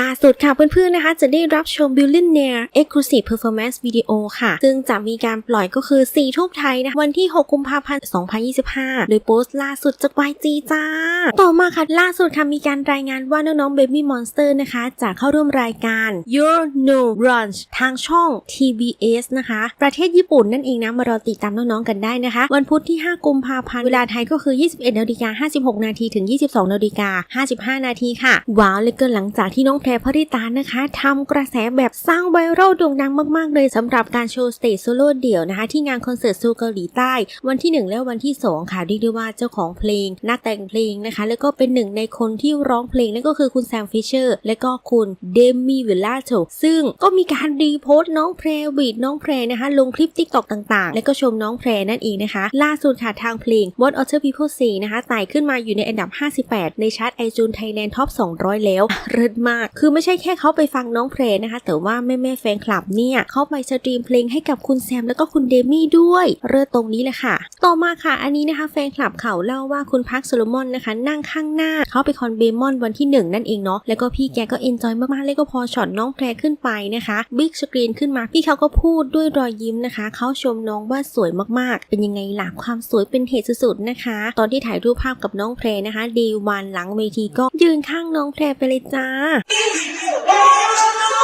ล่าสุดค่ะเพื่อนๆนะคะ จะได้รับชม Billionaire Exclusive Performance Video ค่ะ ซึ่งจะมีการปล่อยก็คือ 4 ทุ่มไทยนะวันที่ 6 กุมภาพันธ์ 2025 โดยโพสต์ล่าสุดจาก YG จ้า ต่อมาค่ะ ล่าสุดค่ะ มีการรายงานว่าน้องๆ Baby Monster นะคะ จะเข้าร่วมรายการ Your No Brunch ทางช่อง TBS นะคะ ประเทศญี่ปุ่นนั่นเองนะ มารอติดตามน้องๆกันได้นะคะ วันพุธที่ 5 กุมภาพันธ์เวลาไทยก็คือ 21นาฬิกา56 นาทีถึง 22นาฬิกา55 นาทีค่ะว้าวเลยเกินหลังจากที่น้องแพรพริตานะคะทำกระแสแบบสร้างไวรัลโด่งดังมาก ๆ เลยสำหรับการโชว์สเตจโซโล่เดี่ยวนะคะ ที่งานคอนเสิร์ตซูเกาหลีใต้ วันที่ 1 และวันที่ 2 ค่ะเรียกได้ว่าเจ้าของเพลง นักแต่งเพลงนะคะ แล้วก็เป็นหนึ่งในคนที่ร้องเพลงนั่นก็คือคุณแซมฟิชเชอร์ และก็คุณเดมี่วิลล่าโชซึ่งก็มีการรีโพสต์น้องแพรวีดน้องแพรนะคะ ลงคลิปติ๊กตอกต่าง ๆ และก็ชมน้องแพรนั่นเองนะคะ ล่าสุดค่ะทางเพลง What Other People Say นะคะไต่ขึ้นมาอยู่ในอันดับ 58 ในชาร์ตไอจูนไทยแลนด์ท็อป200 แล้วเริศมากคือไม่ใช่แค่เขาไปฟังน้องแพรนะคะ แต่ว่าแม่แม่แฟนคลับเนี่ยเขาไปสตรีมเพลงให้กับคุณแซมแล้วก็คุณเดมี่ด้วยเริศตรงนี้แหละค่ะ ต่อมาค่ะ อันนี้นะคะแฟนคลับเขาเล่าว่าคุณพักโซโลมอนนะคะ นั่งข้างหน้าเขาไปคอนเบมอนวันที่ 1 นั่นเองเนาะแล้วก็พี่แกก็เอนจอยมากๆแล้วก็พอช็อตน้องแพรขึ้นไปนะคะบิ๊กสกรีนขึ้นมาพี่เขาก็พูดด้วยรอยยิ้มนะคะเขาชมน้องว่าสวยมากๆ เป็นยังไงล่ะความสวยเป็นเหตุสุดๆนะคะ ตอนที่ถ่ายรูปภาพกับน้องแพรนะคะเดวันหลังเวทีก็ยืนข้างน้องแพรไปเลยจ้า Oh, no!